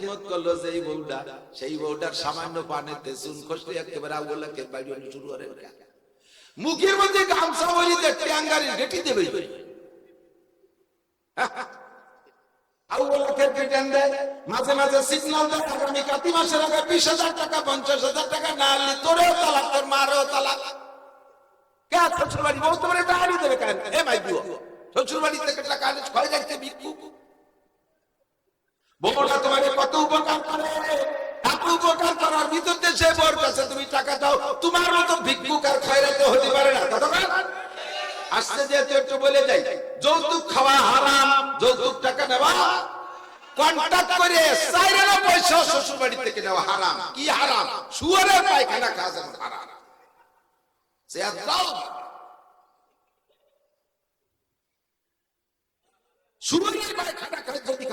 খেদমত করল যে এই বউটা, সেই বউটার সামান্য পানেতে চুন খসলে একেবারে আউলাকে বাইরে শুরু করে মুখের মধ্যে গামছা বলিতে ট্যাঙ্গারি গেটি দেবে। মাঝে মাঝে সিগন্যাল দেয়, আগামী কাতি মাসের আগে বিশ হাজার টাকা, পঞ্চাশ হাজার টাকা, না আনলি তোরেও তালাক, তোর মারও তালাক। শ্বশুর বাড়ি বউ তোমার দেবে কেন? শ্বশুর বাড়ি থেকে টাকা আনিস বউটা তোমাকে কত উপকার করে? পায়খানা খাওয়া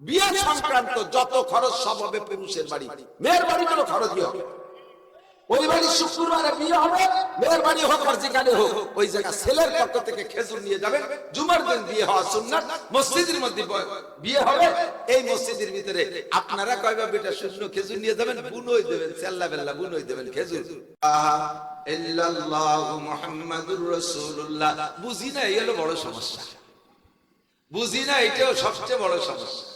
বিয়ে সংক্রান্ত যত খরচ সব হবে পুরুষের বাড়ি। মেয়ের বাড়ি কোনো খরচই হবে ওই বাড়ি শুক্রবারে বিয়ে হবে, মেয়ের বাড়ি হোক আর যেখানে হোক, ওই জায়গা ছেলের পক্ষ থেকে খেজুর নিয়ে যাবেন। জুমার দিন বিয়ে হওয়া মসজিদের মধ্যে বিয়ে হবে। এই মসজিদের ভিতরে আপনারা কয়বা বেটা শূন্য খেজুর নিয়ে যাবেন? দেবেন বেল্লা দেবেন খেজুর। বুঝি না, এই হলো বড় সমস্যা। বুঝি না, এটাও সবচেয়ে বড় সমস্যা।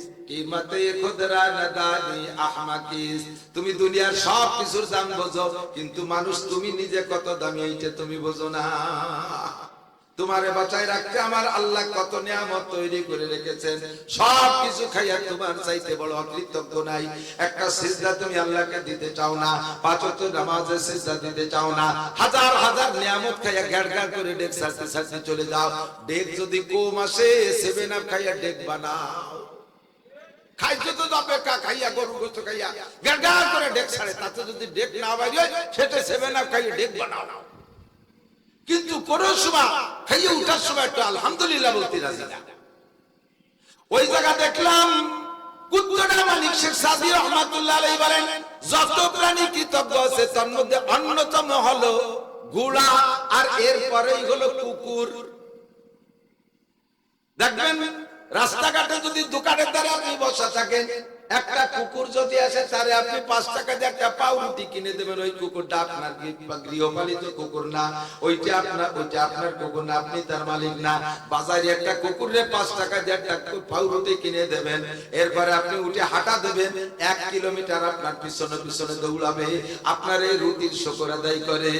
তুমি দুনিয়ার সব কিছুর দাম বোঝো, কিন্তু মানুষ তুমি নিজে কত দামি এইটা তুমি বোঝো না। তোমারে বাঁচাই রাখতে আমার আল্লাহ কত নিয়ামত তৈরি করে রেখেছেন। সব কিছু খাইয়া তোমার চাইতে বড় অকৃতজ্ঞ নাই। একটা সিজদা তুমি আল্লাহকে দিতে চাও না, পাঁচ ওয়াক্ত নামাজে সিজদা দিতে চাও না। হাজার হাজার নিয়ামত খাইয়া গ্যাড় গ্যাড় করে ডেক সাজতে সাজতে চলে যাও। ডেক যদি কম আসে সেভেন আপ খাইয়া ডেক বানাও। খাইছে তো অপেক্ষা খাইয়া গরু গোস্ত খাইয়া। গ্যাড় করে ডেক ছাড়ে, তাতে যদি ডেক না বাইরে সেটা সেভেন আপ খাইয়া ডেক বানাও। কিন্তু কোন সময় খাইয়ে উঠার সময় একটু আলহামদুলিল্লাহ বলতে রাজি না। ওই জায়গা দেখলাম কুত্তরা মালিক শেখ সাদি রহমাতুল্লাহ আলাইহি বলেন, যত প্রাণী কৃতজ্ঞ আছে, তার মধ্যে অন্যতম হলো ঘোড়া, আর এর পরেই হলো কুকুর। দেখবেন রাস্তাঘাটে যদি দোকানের দ্বারা আপনি বসা থাকেন, একটা কুকুর যদি আসে, তারে আপনি পাঁচ টাকা দিয়ে একটা পাউরুটি কিনে দেবেন। ওই কুকুরটা আপনার গৃহ- গৃহপালিত কুকুর না। ওইটা আপনার ওইটা আপনার কুকুর না, আপনি তার মালিক না। বাজারে একটা কুকুরে পাঁচ টাকা দিয়ে একটা পাউরুটি কিনে দেবেন। এরপরে আপনি উঠে হাঁটা দেবেন। এক কিলোমিটার আপনার পিছনে পিছনে দৌড়াবে। আপনার এই রুটির শকর আদায় করে।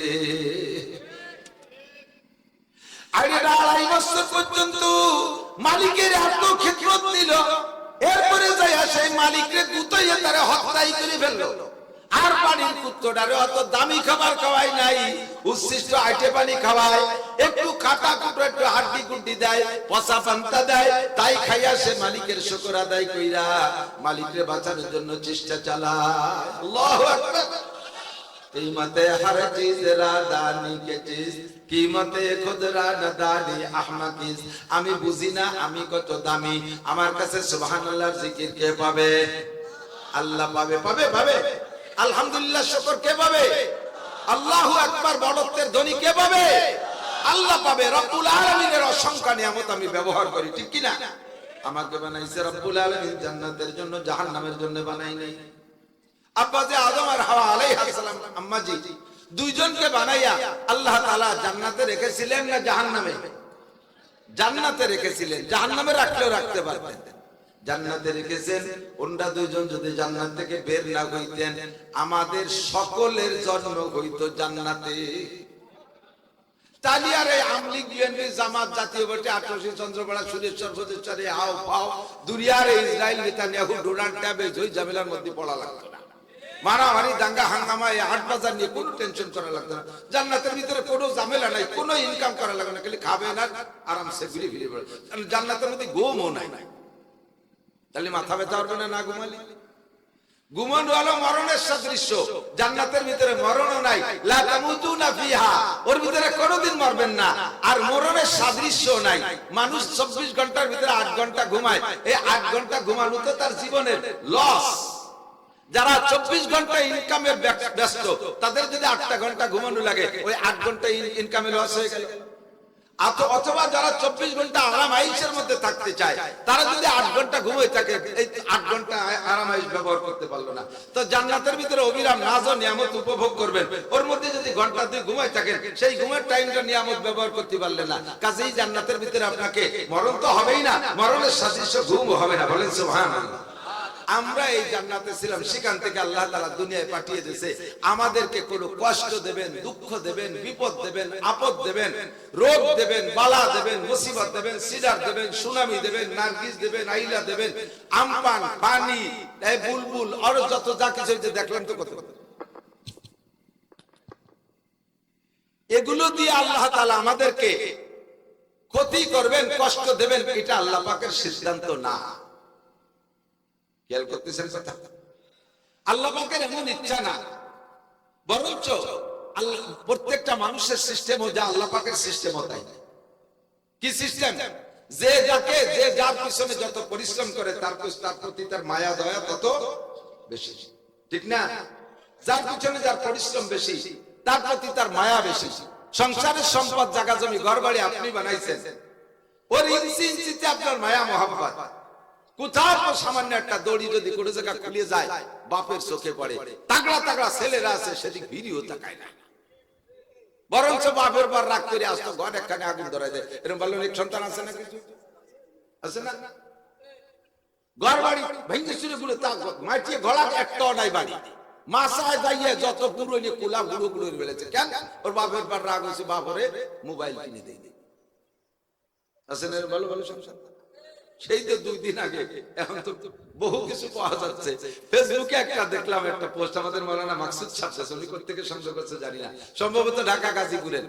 দামি খাবার খাওয়াই নাই। উচ্ছিষ্ট আইটে পানি খাওয়ায়। কাটা কুটো একটু হাড্ডি দেয়, পচা পান্তা দেয়। তাই খাইয়া সে মালিকের শুকর আদায় কইরা মালিকরে বাঁচানোর জন্য চেষ্টা আকবার। কিমতে হর চিজ را কে চিজ কিমতে খুদরা নাদানি আহমাকিস আমি বুঝি না আমি কত দামি আমার কাছে সুবহানাল্লাহর জিকির কে পাবে? আল্লাহ পাবে পাবে পাবে। আলহামদুলিল্লাহ, শুকর কে পাবে? আল্লাহু আকবার, বড়ত্বের ধ্বনি কে পাবে? আল্লাহ পাবে, রব্বুল আলামিনের অসংখ্য নিয়ামত আমি ব্যবহার করি, ঠিক কি না আমাকে বানাইছে রব্বুল আলামিন, জান্নাতের জন্য, জাহান্নামের জন্য বানাই নাই। বের না হইতেন, আমাদের সকলের জন্ম হইতো জান্নাতে। তালিয়ার এই আমলিগ জামাত, জাতীয় পার্টি আঠারোশি সুরেশ্বর প্রতিষ্ঠানে হাও পাও দুনিয়ার ইসরায়েল, নেতানিয়াহু, ডোনাল্ড ট্যাবে জয় জামেলার মধ্যে পড়া লাগতো না। মারামারি, দাঙ্গা হাঙ্গামা এই বাজার নিয়ে কোনো টেনশন করা লাগতো না। জান্নাতের ভিতরে কোনো ঝামেলা নাই, কোনো ইনকাম করা লাগবে না, খালি খাবে না, আরামসে ঘুরে ফিরে কারণ জান্নাতের মধ্যে ঘুমও নাই। তাহলে মাথা ব্যথা পারবে না না ঘুমালি? হলো মরণের সাদৃশ্য। জান্নাতের ভিতরে মরণও নাই। লা তামুতুনা ফিহা। ওর ভিতরে কোনোদিন মরবেন না। আর মরণের সাদৃশ্য নাই। মানুষ 24 ঘণ্টার ভিতরে 8 ঘণ্টা ঘুমায়। এই 8 ঘণ্টা ঘুমানো তো তার জীবনের লস যারা 24 ঘণ্টা ইনকামের ব্যস্ত তাদের যদি 8টা ঘণ্টা ঘুমানো লাগে, ওই 8 ঘণ্টা ইনকামে লস হয়ে গেল। অথবা যারা চব্বিশ ঘণ্টা আরাম মধ্যে থাকতে চায়, তারা যদি আট ঘণ্টা ঘুমিয়ে থাকে, এই আট ঘণ্টা আরাম ব্যবহার করতে পারল না। তো জান্নাতের ভিতরে অবিরাম নাজ নিয়ামত উপভোগ করবেন। ওর মধ্যে যদি ঘণ্টা দুই ঘুমাই থাকেন, সেই ঘুমের টাইমটা নিয়ামত ব্যবহার করতে পারলেন না। কাজেই জান্নাতের ভিতরে আপনাকে মরণ তো হবেই না, মরণের সাদৃশ্য ঘুম হবে না। বলেন সুবহানাল্লাহ। আমরা এই জান্নাতে ছিলাম, সেখান থেকে আল্লাহ তাআলা দুনিয়ায় পাঠিয়ে দিয়েছে। আমাদেরকে কোনো কষ্ট দেবেন, দুঃখ দেবেন, বিপদ দেবেন, আপদ দেবেন, রোগ দেবেন, বালা দেবেন, মুসিবত দেবেন সিডার দেবেন, সুনামি দেবেন, নার্গিস দেবেন, আইলা দেবেন, আমপান, পানি বুলবুল, আর যত যা কিছু দেখলাম তো কত। এগুলো দিয়ে আল্লাহ তালা আমাদেরকে ক্ষতি করবেন, কষ্ট দেবেন, এটা আল্লাহ পাকের সিদ্ধান্ত না। খেয়াল করতেছেন কথা? আল্লাহ পাকের এমন ইচ্ছা না। বরঞ্চ আল্লাহ প্রত্যেকটা মানুষের সিস্টেম যা আল্লাহ পাকের সিস্টেম তাই। কি সিস্টেম যে যাকে, যে যার পিছনে যত পরিশ্রম করে, তার তার প্রতি তার মায়া, দয়া তত বেশি। ঠিক না? যার পিছনে যার পরিশ্রম বেশি, তার প্রতি তার মায়া বেশি। সংসারের সম্পদ, জায়গা, জমি ঘর বাড়ি আপনি বানাইছেন। ওর ইঞ্চি ইঞ্চিতে আপনার মায়া, মহাব্বত। কোথাও সামান্য একটা দড়ি যদি কোনো জায়গা খুলে যায়, বাপের চোখে পড়ে। তাগড়া তাগড়া ছেলেরা আছে, সেদিক ভিড়িও তাকায় না। বরঞ্চ বাপের পর রাগ করে আসতো, ঘর একখানে আগুন ধরাই দেয়। এরকম বলল সন্তান আছে না কিছু আছে না? ঘর বাড়ি ভেঙে চুরে গুলো তা মাটিয়ে গলা একটা নাই বাড়ি। মাসায় যাইয়ে যত পুরো নিয়ে কুলা গুলো গুলো বেড়েছে কেন? ওর বাপের পর রাগ হয়েছে বাপরে মোবাইল কিনে দেয় আছে না ভালো ভালো সংসার সেই তো দুই দিন আগে। এখন তো বহু কিছু পাওয়া যাচ্ছে। ফেসবুকে একটা দেখলাম, একটা পোস্ট আমাদের মৌলানা মাকসুদ ছাপছে উনি থেকে সংযোগ করছে জানি না। সম্ভবত ঢাকা, গাজীপুরের।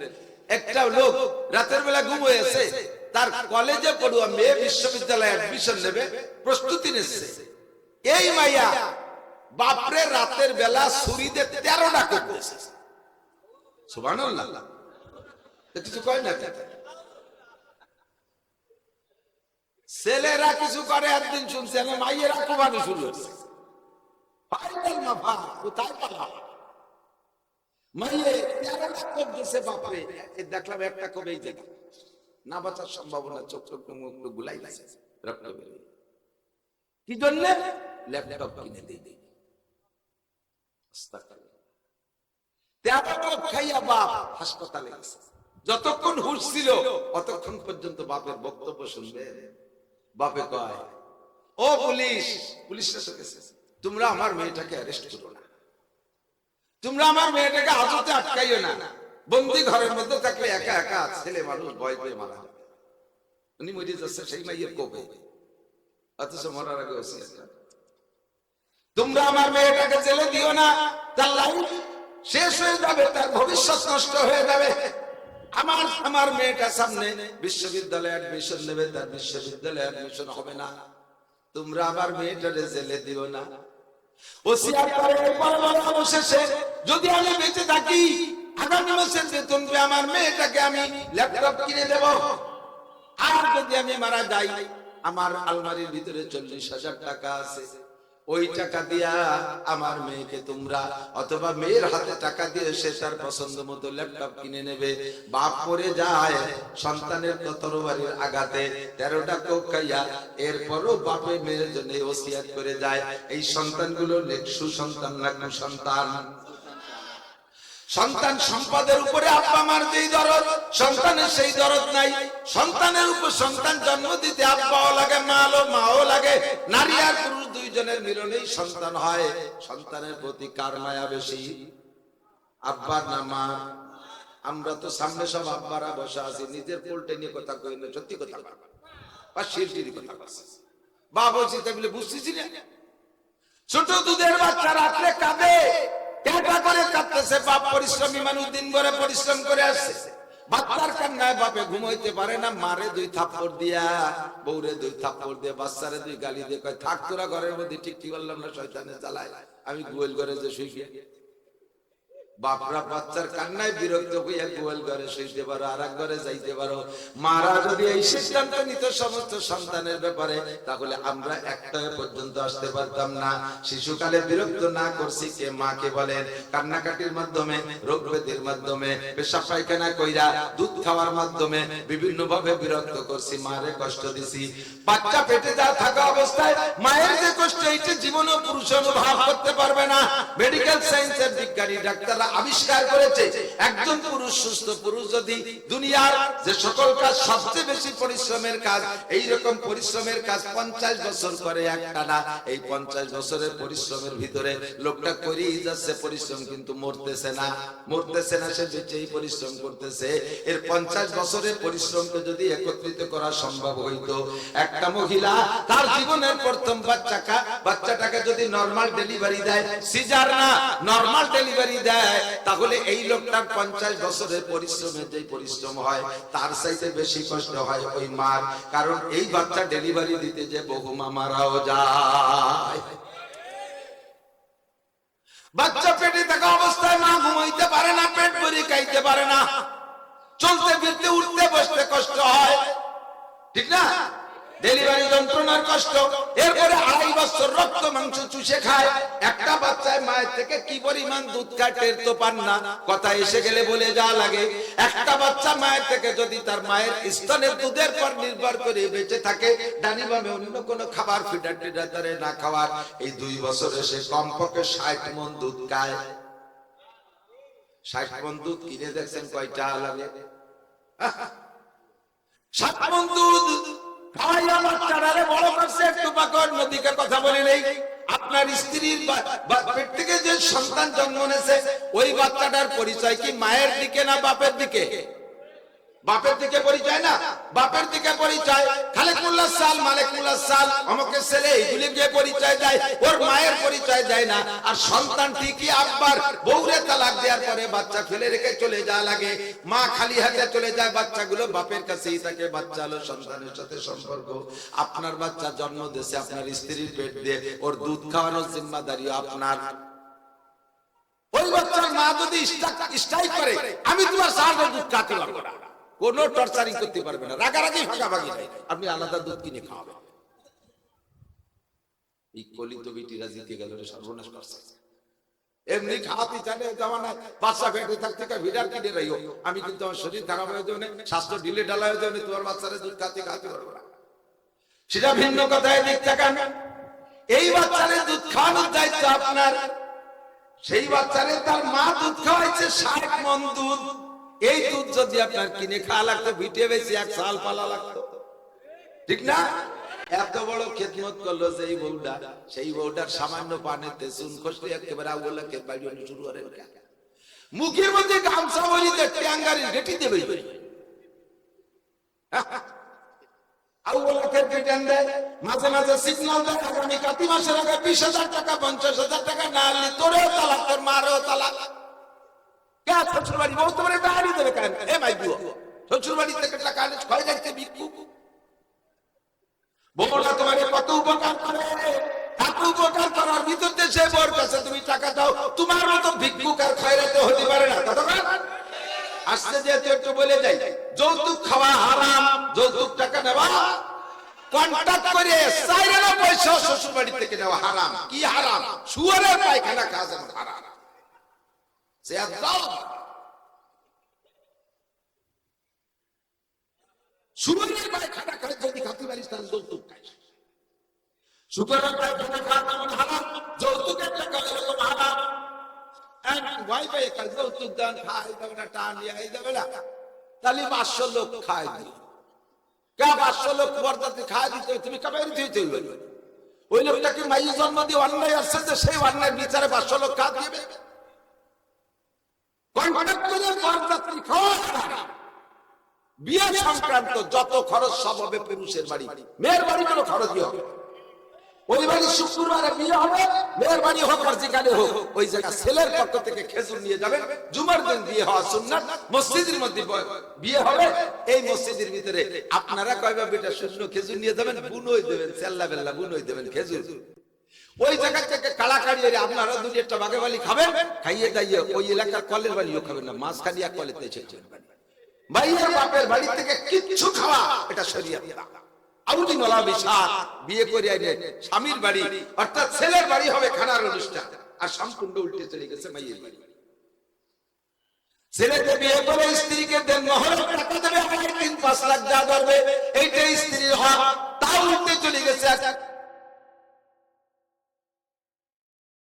একটা লোক রাতের বেলা ঘুম হয়েছে তার কলেজে পড়ুয়া মেয়ে বিশ্ববিদ্যালয়ে অ্যাডমিশন নেবে, প্রস্তুতি নিচ্ছে। এই মাইয়া বাপরে রাতের বেলা ছুরিতে তেরোটা করতেছে। তো কিছু কয় না কেন? ছেলেরা কিছু করে, একদিন শুনছে মাইয়েরা কোবানো শুরু কোথায় দেখলাম একটা না বাঁচার সম্ভাবনা, চোখ চোখ মুখ কি জন্য? যতক্ষণ হুশ ছিল, অতক্ষণ পর্যন্ত বাপের বক্তব্য শুনবে। বাপে কয়, ও পুলিশ পুলিশ তোমরা আমার মেয়েটাকে অ্যারেস্ট করো না। তোমরা আমার মেয়েটাকে হাজতে আটকাইও না। বন্দি ঘরের মধ্যে থাকলে একা একা ছেলে মানুষ ভয় পেয়ে মারা। উনি মরে যাচ্ছে, সেই মাইয়ের কোপে অথচ মরার আগে। তোমরা আমার মেয়েটাকে জেলে দিও না, তার লাইফ শেষ হয়ে যাবে, তার ভবিষ্যৎ নষ্ট হয়ে যাবে। আমার আমার মেয়েটা সামনে বিশ্ববিদ্যালয়ে অ্যাডমিশন নেবে, তার বিশ্ববিদ্যালয়ে অ্যাডমিশন হবে না। তোমরা আমার মেয়েটারে জেলে দিও না। যদি আমি বেঁচে থাকি, আগামী মাসের বেতন আমার মেয়েটাকে আমি ল্যাপটপ কিনে দেব। আর যদি আমি মারা যাই, আমার আলমারির ভিতরে চল্লিশ হাজার টাকা আছে। ওই টাকা দিয়া আমার মেয়েকে তোমরা অথবা মেয়ের হাতে টাকা দিয়ে সে তার পছন্দ মতো ল্যাপটপ কিনে নেবে। বাপ করে যায় সন্তানের তরবারির আঘাতে, তেরোটা কোক খাইয়া এরপরও বাপে মেয়ের জন্য ওসিয়াত করে যায়। এই সন্তানগুলো সুসন্তান না কুসন্তান সন্তান সম্পদের উপরে আব্বা মার যেই দরদ, সন্তানের সেই দরদ নাই। সন্তানের উপর সন্তান জন্ম দিতে আব্বাও লাগে মাও মাও লাগে। নারী আর পুরুষ দুইজনের মিলনেই সন্তান হয়। সন্তানের প্রতি কার মায়া বেশি? আব্বার না মা? আমরা তো সামনে সব আব্বারা বসে আছি, নিজের পোল্টে নিয়ে কথা কই না, সত্যি কথা। বা শিরটির কথা বা বলছি তাই বলে বুঝতেছি না? ছোট দুধের বাচ্চা রাত্রে কাঁদে। কেটা করে কাঁদতেছে, বাপ পরিশ্রমী মানুষ দিন ভরে পরিশ্রম করে আসছে। বাচ্চার কান্নায় বাপে ঘুমাইতে পারে না, মারে দুই থাপ্পড় দিয়া, বউরে দুই থাপ্পড় দিয়ে, বাচ্চারে দুই গালি দিয়ে কয়, থাক তোরা ঘরের মধ্যে, ঠিক ঠিক করলাম না, শয়তানে চালায়। আমি গোয়েল ঘরে যে শুই গিয়ে বাপরা বাচ্চার কান্নায় বিরক্ত হইয়া গোয়াল ঘরে শুইতে পারো আর এক ঘরে যাইতে পারো। মারা যদি এই সিদ্ধান্ত নিত সমস্ত সন্তানের ব্যাপারে, তাহলে আমরা একটা পর্যন্ত আসতে পারতাম না। শিশুকালে বিরক্ত না করছি কে মাকে বলেন। কান্নাকাটির মাধ্যমে, রোগ ব্যাধির মাধ্যমে, পেশাব পায়খানা কইরা দুধ খাওয়ার মাধ্যমে বিভিন্ন ভাবে বিরক্ত করছি, মারে কষ্ট দিছি। বাচ্চা পেটে যা থাকা অবস্থায়, মায়ের যে কষ্ট, এইটা জীবনে পুরুষ অনুভব করতে পারবে না। মেডিকেল সায়েন্সের বিজ্ঞানী ডাক্তাররা আবিষ্কার করেছে, একজন পুরুষ, সুস্থ পুরুষ যদি দুনিয়ার যে সকল কাজ সবচেয়ে বেশি পরিশ্রমের কাজ এই রকম পরিশ্রমের কাজ পঞ্চাশ বছর করে একটানা, এই পঞ্চাশ বছরের পরিশ্রমের ভিতরে লোকটা করেই যাচ্ছে পরিশ্রম, কিন্তু মরতেছে না। মরতেছে না, সে বেঁচেই পরিশ্রম করতেছে। এর পঞ্চাশ বছরের পরিশ্রমকে যদি একত্রিত করা সম্ভব হইতো, একটা মহিলা তার জীবনের প্রথম বাচ্চাকা বাচ্চাটাকে যদি নর্মাল ডেলিভারি দেয় সিজার না নর্মাল ডেলিভারি দেয় তাহলে এই লোকটার পঞ্চাশ বছরের পরিশ্রমের যে পরিশ্রম হয়, তার চাইতে বেশি কষ্ট হয় ওই মার। কারণ এই বাচ্চা ডেলিভারি দিতে যে বহু মা মারাও যায়। বাচ্চা পেটে থাকা অবস্থায় মা ঘুমাইতে পারে না, পেট ভরে খাইতে পারে না। চলতে ফিরতে উঠতে বসতে কষ্ট হয়। ঠিক না? ডেলিভারি যন্ত্রণার কষ্ট। এরপরে আড়াই বছর রক্ত মাংস চুষে খায়। একটা বাচ্চায় মায়ের থেকে কি পরিমাণ দুধ খায় টের তো পান না। কথা এসে গেলে বলে যা লাগে। একটা বাচ্চা মায়ের থেকে যদি তার মায়ের স্তনের দুধের পর নির্ভর করে বেঁচে থাকে, ডানি বামে অন্য কোনো খাবার ফিডার টিডার দ্বারা না খাওয়ার। এই দুই বছরে সে কমপক্ষে ষাট মন দুধ খায়। ষাট মন দুধ কিনে দেখছেন কয়টা লাগে? ষাট মন দুধ খাওয়াইয়া বাচ্চাটারে বড় করছে, একটু পাকর নদীকে কথা বলি নেই। আপনার স্ত্রীর পেট থেকে যে সন্তান জন্ম নিয়েছে, ওই বাচ্চাটার পরিচয় কি মায়ের দিকে না বাপের দিকে? বাপের দিকে পরিচয় না, বাপের দিকে পরিচয়। খালেকুল্লাহ সাল মালেকুল্লাহ সাল, আমাকে ছেলে এইগুলি গিয়ে পরিচয় দেয়, ওর মায়ের পরিচয় দেয় না। আর সন্তান ঠিকই আব্বার, বউরে তালাক দেওয়ার পরে বাচ্চা ফেলে রেখে চলে যাওয়া লাগে। মা খালি হাতে চলে যায়, বাচ্চাগুলো বাপের কাছেই থাকে, বাচ্চা হলো সন্তানের সাথে সম্পর্ক। আপনার বাচ্চা জন্ম দিয়েছে আপনার স্ত্রীর পেট দিয়ে, ওর দুধ খাওয়ানোর জিম্মাদারিও আপনার। ওই বাচ্চার মা যদি স্ট্রাইক করে, আমি তোমার সাহায্য দুধ খাতে পারব না। কোন টর্চারিং করতে পারবে না। রাগারাগি, ভাগাভাগি আপনি আলাদা দুধ কিনে খাওয়াবেন। এই কলিত বিটিরা জিতে গেল সর্বনাশ করছে। এমনি খাওয়াতে চালে জামানায় বাচ্চা পেটে থাকতে ভিড়ার কিনে রইও। আমি কিন্তু আমার শরীর খারাপ হয়ে যাবে স্বাস্থ্য ঢিলে ঢালা হয়ে যাবে তোমার বাচ্চারা দুধ খাতে খাতে পারব না। সেটা ভিন্ন কথায় দিক থাকান এই বাচ্চারে দুধ খাওয়ানোর দায়িত্ব আপনার। সেই বাচ্চারে তার মা দুধ খাওয়াইছে, ষাট মন দুধ। এই দুধ যদি আপনার কিনে খাওয়া লাগতো, ভিটে বেশি, এক সাল পালা লাগতো। ঠিক না? এত বড় খেদমত করল সেই বউটা। সেই বউটার সামান্য পানিতে চুন খসলে একেবারে আউলাকে বাড়ি বাড়ি শুরু করে মুখের মধ্যে গামছা বলিতে ট্যাঙ্গারি রেটি দেবে। মাঝে মাঝে আগামী কাতি মাসের আগে বিশ হাজার টাকা, পঞ্চাশ হাজার টাকা, না আনলে তোরেও তালাক, তোর মারও তালাক। কে শ্বশুর বাড়ি বউ তোমার বাড়ি দেবে কেন এ মাই দিও শ্বশুর বাড়ি থেকে টাকা আনে ছয় দেখতে বিক্ষু বউটা তোমার কত উপকার করে এত উপকার করার ভিতর দিয়ে সে বউর কাছে তুমি টাকা দাও, তোমার মতো ভিক্ষুক আর খয়রাতে হতে পারে না। আসতে যেহেতু একটু বলে যাই, যৌতুক খাওয়া হারাম, যৌতুক টাকা নেওয়া। কন্ট্যাক্ট করে সাইরের পয়সা শ্বশুর বাড়ি থেকে নেওয়া হারাম। কি হারাম? শুয়ারের পায়খানা খাওয়া যেমন হারাম সে একদম শুয়ারের পায়খানা খায় যদি খাতে পারিস তাহলে যৌতুক খাইস। শুক্রের পায়খানা খাওয়া যেমন হারাম যৌতুকের টাকা এরকম হারাম পাই কাজ যৌতুক দান, খাই দেবে না, টান আই দেবে না। তাহলে পাঁচশো লোক খায় দিল। কে পাঁচশো লোক বরদাতে খায় দিতে, তুমি কবে দিতে ওই লোকটাকে মাই জন্ম দিয়ে অন্যায় আসছে যে সেই অন্যায় বিচারে পাঁচশো লোক দিবে। বিয়ে সংক্রান্ত যত খরচ সব হবে পুরুষের বাড়ি। মেয়ের বাড়ি কোনো খরচই হবে ওই বাড়ি শুক্রবারে বিয়ে হবে, মেয়ের বাড়ি হোক আর যেখানে হোক, ওই জায়গা ছেলের পক্ষ থেকে খেজুর নিয়ে যাবেন জুমার দিন বিয়ে হওয়া মসজিদের মধ্যে বিয়ে হবে। এই মসজিদের ভিতরে আপনারা কয়বার বেটা শূন্য খেজুর নিয়ে যাবেন? বুনই দেবেন চেল্লা বেল্লা বুনই দেবেন খেজুর। ওই জায়গা থেকে কাড়াকাড়ি এলে আপনারা দুটি একটা বাগে বালি খাবেন, খাইয়ে দাইয়ে ওই এলাকার কলের বাড়িও খাবেন না মাছ খালি এক কলেতে ভাইয়ের বাপের বাড়ি থেকে কিচ্ছু খাওয়া, এটা সরিয়ে আউটি বিশাল বিয়ে করে স্বামীর বাড়ি, অর্থাৎ ছেলের বাড়ি হবে খানার অনুষ্ঠান, আর সম্পূর্ণ উল্টে চলে গেছে মাইয়ের বাড়ি। ছেলেকে বিয়ে করে স্ত্রীকে দেন মহর টাকা দেবে আড়াই তিন পাঁচ লাখ যা ধরবে, এইটাই স্ত্রীর হক তাও উল্টে চলে গেছে